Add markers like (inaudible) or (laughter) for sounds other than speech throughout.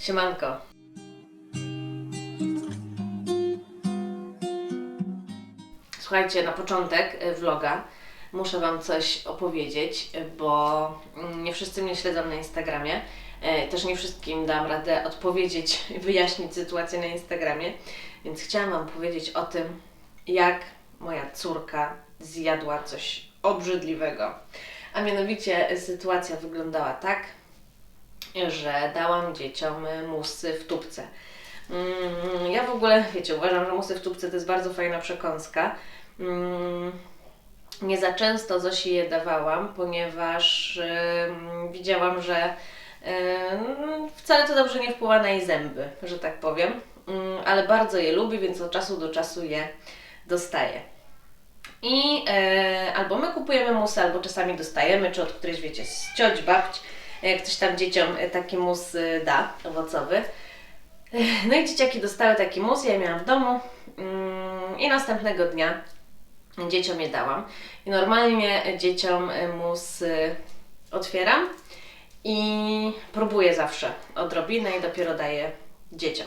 Siemanko. Słuchajcie, na początek y, vloga muszę Wam coś opowiedzieć, y, bo mm, nie wszyscy mnie śledzą na Instagramie. Y, Też nie wszystkim dam radę odpowiedzieć (laughs) wyjaśnić sytuację na Instagramie, więc chciałam Wam powiedzieć o tym, jak moja córka zjadła coś obrzydliwego. A mianowicie sytuacja wyglądała tak, że dałam dzieciom y, musy w tubce. Mm, Ja w ogóle, wiecie, uważam, że musy w tubce to jest bardzo fajna przekąska. Mm, Nie za często Zosi je dawałam, ponieważ widziałam, że wcale to dobrze nie wpływa na jej zęby, że tak powiem. Ym, Ale bardzo je lubi, więc od czasu do czasu je dostaje. I e, albo my kupujemy musy, albo czasami dostajemy, czy od którejś, wiecie, z cioć, jak ktoś tam dzieciom e, taki mus e, da, owocowy. Ech, No i dzieciaki dostały taki mus, ja je miałam w domu mm, i następnego dnia dzieciom je dałam. I normalnie dzieciom e, mus e, otwieram i próbuję zawsze odrobinę i dopiero daję dzieciom.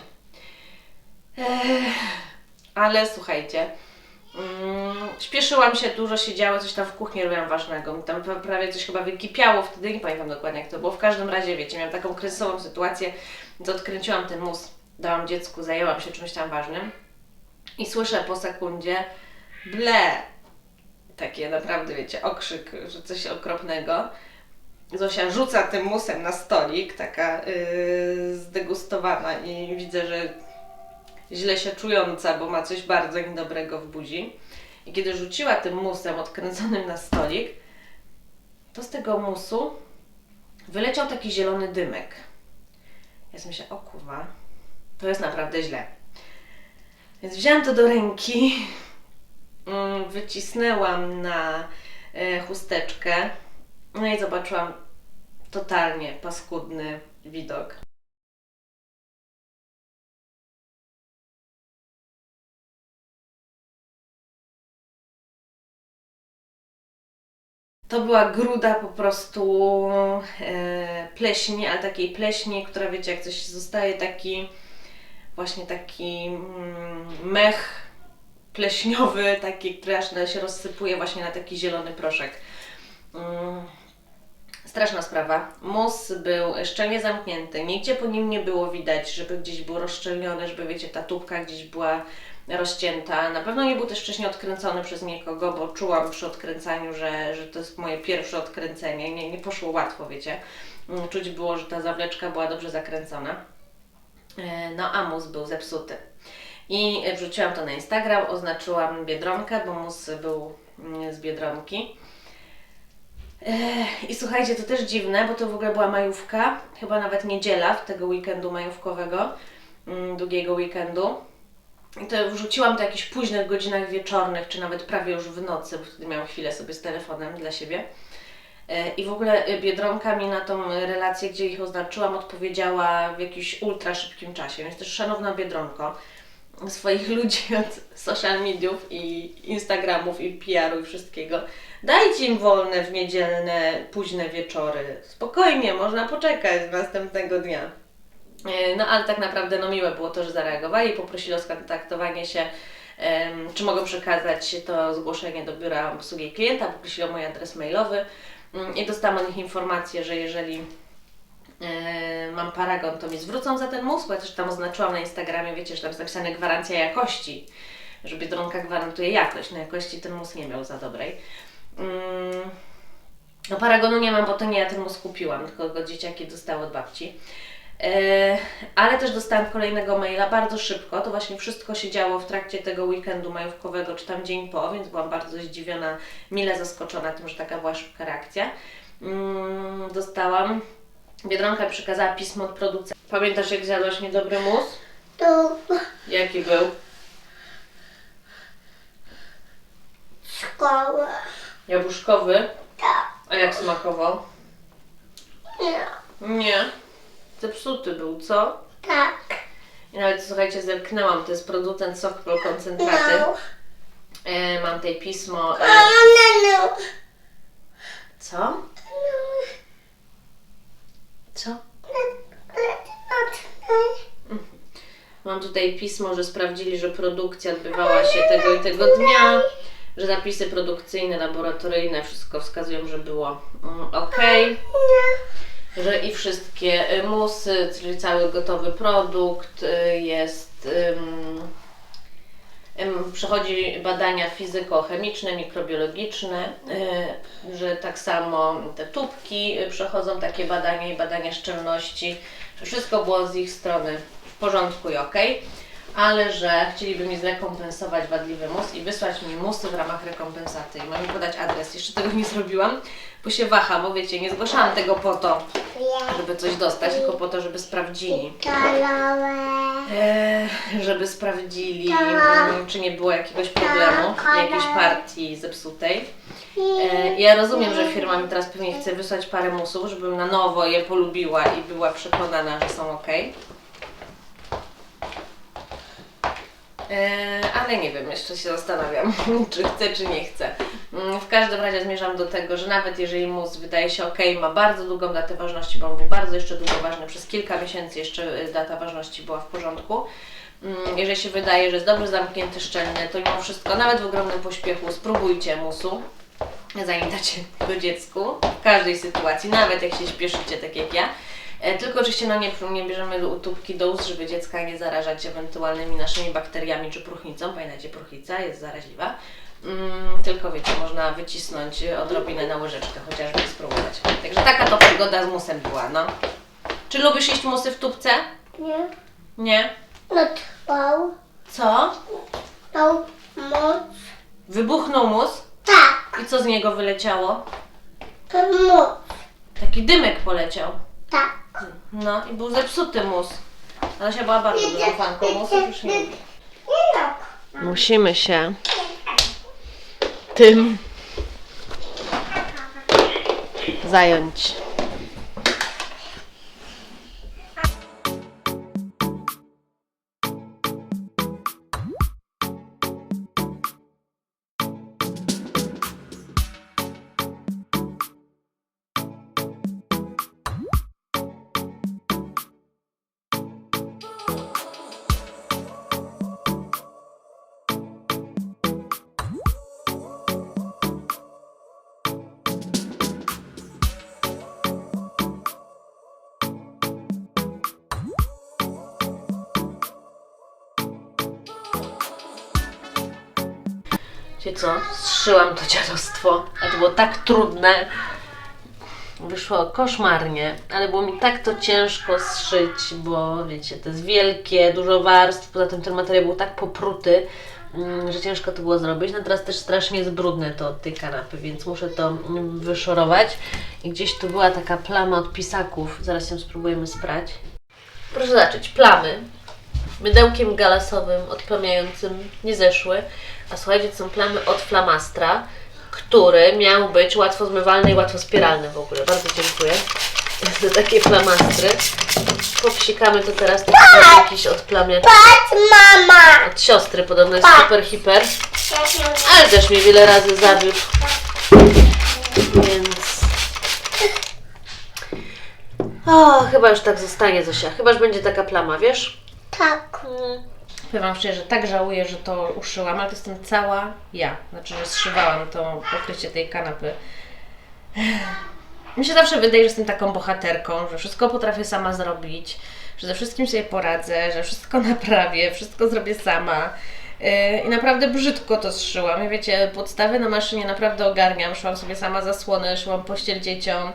Ale słuchajcie, Mm, śpieszyłam się, dużo się działo, coś tam w kuchni robiłam ważnego. Tam prawie coś chyba wykipiało wtedy, nie pamiętam dokładnie jak to było. W każdym razie, wiecie, miałam taką kryzysową sytuację, więc odkręciłam ten mus, dałam dziecku, zajęłam się czymś tam ważnym i słyszę po sekundzie ble. Takie naprawdę, wiecie, okrzyk, że coś okropnego. Zosia rzuca tym musem na stolik, taka yy, zdegustowana i widzę, że źle się czująca, bo ma coś bardzo niedobrego w buzi. I kiedy rzuciła tym musem odkręconym na stolik, to z tego musu wyleciał taki zielony dymek. Ja sobie myślę, o kurwa, to jest naprawdę źle. Więc wzięłam to do ręki, mm, wycisnęłam na e, chusteczkę, no i zobaczyłam totalnie paskudny widok. To była gruda po prostu e, pleśni, ale takiej pleśni, która wiecie, jak coś zostaje taki właśnie taki mm, mech pleśniowy, taki, który aż się rozsypuje właśnie na taki zielony proszek. Mm, straszna sprawa. Mus był szczelnie zamknięty, nigdzie po nim nie było widać, żeby gdzieś był rozszczelniony, żeby wiecie, ta tubka gdzieś była rozcięta. Na pewno nie był też wcześniej odkręcony przez nikogo, bo czułam przy odkręcaniu, że, że to jest moje pierwsze odkręcenie. Nie, nie poszło łatwo, wiecie. Mm, Czuć było, że ta zawleczka była dobrze zakręcona. E, No a mus był zepsuty. I wrzuciłam to na Instagram, oznaczyłam Biedronkę, bo mus był mm, z Biedronki. Ech, I słuchajcie, to też dziwne, bo to w ogóle była majówka, chyba nawet niedziela tego weekendu majówkowego, mm, długiego weekendu. To wrzuciłam to jakichś późnych godzinach wieczornych, czy nawet prawie już w nocy, bo wtedy miałam chwilę sobie z telefonem dla siebie. E, I w ogóle e, Biedronka mi na tą relację, gdzie ich oznaczyłam, odpowiedziała w jakimś ultra szybkim czasie. Więc też szanowna Biedronko, swoich (laughs) ludzi od social mediów i Instagramów i PR-u i wszystkiego, dajcie im wolne w niedzielne, późne wieczory. Spokojnie, można poczekać następnego dnia. E, No ale tak naprawdę no miłe było to, że zareagowali, poprosili o skontaktowanie się, czy mogą przekazać to zgłoszenie do biura obsługi klienta, poprosili o mój adres mailowy mm, i dostałam od nich informację, że jeżeli e, mam paragon, to mi zwrócą za ten mózg, ja też tam oznaczyłam na Instagramie, wiecie, że tam jest napisane gwarancja jakości, że Biedronka gwarantuje jakość, no jakości ten mózg nie miał za dobrej. Mm, No paragonu nie mam, bo to nie ja ten mózg kupiłam, tylko go dzieciaki dostały od babci. E, Ale też dostałam kolejnego maila bardzo szybko. To właśnie wszystko się działo w trakcie tego weekendu majówkowego, czy tam dzień po, więc byłam bardzo zdziwiona, mile zaskoczona tym, że taka była szybka reakcja. Mm, Dostałam. Biedronka przekazała pismo od producenta. Pamiętasz, jak zjadłaś niedobry mus? To Jaki był? szkoła. Jabłuszkowy. Tak. A jak smakował? Nie. Nie. Zepsuty był, co? Tak. I nawet słuchajcie, zerknęłam, to jest producent Sokpol koncentraty. No. E, mam tutaj pismo. E, no, no. co? No. Co? No, no, no, Mam tutaj pismo, że sprawdzili, że produkcja odbywała się tego i tego dnia, że zapisy produkcyjne, laboratoryjne, wszystko wskazują, że było mm, ok. Że i wszystkie y, musy, czyli cały gotowy produkt y, jest. Przechodzi badania fizyko-chemiczne, mikrobiologiczne, y, że tak samo te tubki przechodzą takie badania i badania szczelności, wszystko było z ich strony w porządku i ok, ale że chcieliby mi zrekompensować wadliwy mus i wysłać mi musy w ramach rekompensaty. I mam mi podać adres. Jeszcze tego nie zrobiłam, bo się waham, bo wiecie, nie zgłaszałam tego po to, żeby coś dostać, tylko po to, żeby sprawdzili. Eee, żeby sprawdzili, czy nie było jakiegoś problemu, jakiejś partii zepsutej. Eee, ja rozumiem, że firma mi teraz pewnie chce wysłać parę musów, żebym na nowo je polubiła i była przekonana, że są ok. Eee, ale nie wiem, jeszcze się zastanawiam, (laughs) czy chcę, czy nie chcę. Mm, W każdym razie zmierzam do tego, że nawet jeżeli mus wydaje się ok, ma bardzo długą datę ważności, bo on był bardzo jeszcze długo ważny, przez kilka miesięcy jeszcze y, data ważności była w porządku. Mm, Jeżeli się wydaje, że jest dobrze zamknięty, szczelny, to mimo wszystko, nawet w ogromnym pośpiechu, spróbujcie musu, zanim dacie go dziecku, w każdej sytuacji, nawet jak się śpieszycie, tak jak ja. E, Tylko oczywiście no nie, nie bierzemy do tubki do ust, żeby dziecka nie zarażać ewentualnymi naszymi bakteriami czy próchnicą. Pamiętajcie, próchnica jest zaraźliwa. Mm, tylko wiecie, można wycisnąć odrobinę na łyżeczkę, chociażby spróbować. Także taka to przygoda z musem była, no. Czy lubisz jeść musy w tubce? Nie. Nie. No trwał. Co? Trwał moc. Wybuchnął mus Tak. i co z niego wyleciało? Moc. Taki dymek poleciał. Tak. No i był zepsuty mus. Adasia była bardzo dużą fanką już nie. Musimy się tym zająć. Wiecie co? Zszyłam to dziadostwo, a to było tak trudne. Wyszło koszmarnie, ale było mi tak to ciężko zszyć, bo wiecie, to jest wielkie, dużo warstw, poza tym ten materiał był tak popruty, mm, że ciężko to było zrobić. No teraz też strasznie jest brudne to od tej kanapy, więc muszę to mm, wyszorować. I gdzieś tu była taka plama od pisaków, zaraz ją spróbujemy sprać. Proszę zobaczyć, plamy mydełkiem galasowym odplamiającym nie zeszły, a słuchajcie, to są plamy od flamastra, który miał być łatwo zmywalny i łatwo spiralny w ogóle. Bardzo dziękuję za takie flamastry. Popsikamy to teraz tak jakiś odplamiacz Patrz mama. od siostry, podobno jest super hiper, ale też mnie wiele razy zawiódł, więc... O, chyba już tak zostanie Zosia, chyba, że będzie taka plama, wiesz? Tak. Powiem Wam szczerze, że tak żałuję, że to uszyłam, ale to jestem cała ja. Znaczy, że zszywałam to pokrycie tej kanapy. Mi się zawsze wydaje, że jestem taką bohaterką, że wszystko potrafię sama zrobić, że ze wszystkim sobie poradzę, że wszystko (laughs) naprawię, wszystko zrobię sama. Yy, I naprawdę brzydko to zszyłam. I wiecie, podstawy na maszynie naprawdę ogarniam. Szłam sobie sama zasłony, szłam pościel dzieciom.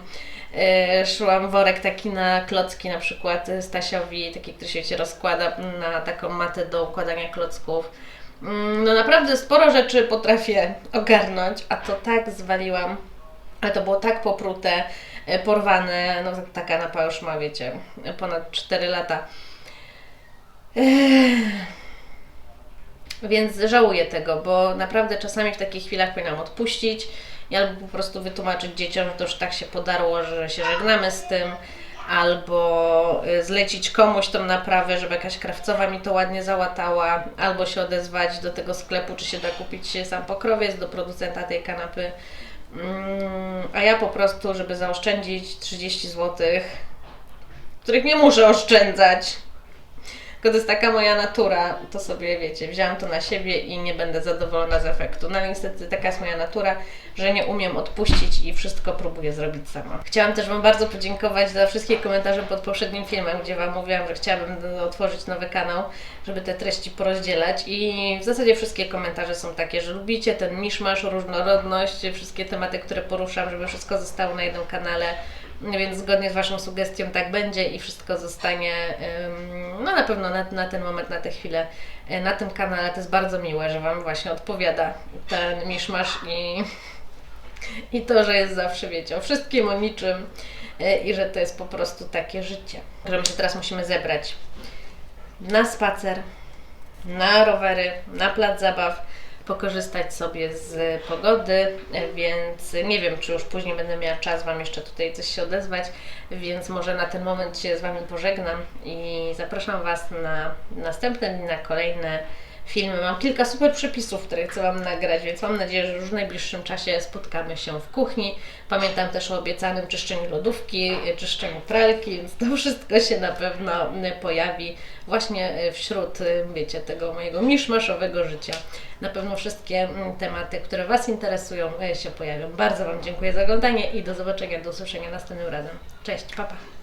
Yy, szłam worek taki na klocki na przykład Stasiowi, taki, który się rozkłada na taką matę do układania klocków. Mm, No naprawdę sporo rzeczy potrafię ogarnąć, a to tak zwaliłam. Ale to było tak poprute, y, porwane, no ta kanapa już ma, wiecie, ponad 4 lata. Ech. Więc żałuję tego, bo naprawdę czasami w takich chwilach powinnam odpuścić albo po prostu wytłumaczyć dzieciom, że to już tak się podarło, że się żegnamy z tym, albo y, zlecić komuś tą naprawę, żeby jakaś krawcowa mi to ładnie załatała, albo się odezwać do tego sklepu, czy się da kupić sam pokrowiec do producenta tej kanapy. Mm, A ja po prostu, żeby zaoszczędzić 30 zł, których nie muszę oszczędzać, Tylko to jest taka moja natura, to sobie wiecie, wzięłam to na siebie i nie będę zadowolona z efektu. No ale niestety taka jest moja natura, że nie umiem odpuścić i wszystko próbuję zrobić sama. Chciałam też Wam bardzo podziękować za wszystkie komentarze pod poprzednim filmem, gdzie Wam mówiłam, że chciałabym otworzyć nowy kanał, żeby te treści porozdzielać i w zasadzie wszystkie komentarze są takie, że lubicie ten miszmasz, różnorodność, wszystkie tematy, które poruszam, żeby wszystko zostało na jednym kanale. Więc zgodnie z Waszą sugestią tak będzie i wszystko zostanie, no na pewno na, na ten moment, na tę chwilę y, na tym kanale. To jest bardzo miłe, że Wam właśnie odpowiada ten miszmasz i, (laughs) i to, że jest zawsze, wiecie, o wszystkim, o niczym y, i że to jest po prostu takie życie. Że my się teraz musimy zebrać na spacer, na rowery, na plac zabaw, pokorzystać sobie z pogody, więc nie wiem, czy już później będę miała czas Wam jeszcze tutaj coś się odezwać, więc może na ten moment się z Wami pożegnam i zapraszam Was na następne dni, na kolejne filmy. Mam kilka super przepisów, które chcę Wam nagrać, więc mam nadzieję, że już w najbliższym czasie spotkamy się w kuchni. Pamiętam też o obiecanym czyszczeniu lodówki, czyszczeniu pralki, więc to wszystko się na pewno pojawi właśnie wśród, wiecie, tego mojego miszmaszowego życia. Na pewno wszystkie tematy, które Was interesują, e, się pojawią. Bardzo Wam dziękuję za oglądanie i do zobaczenia, do usłyszenia następnym razem. Cześć, papa. Pa.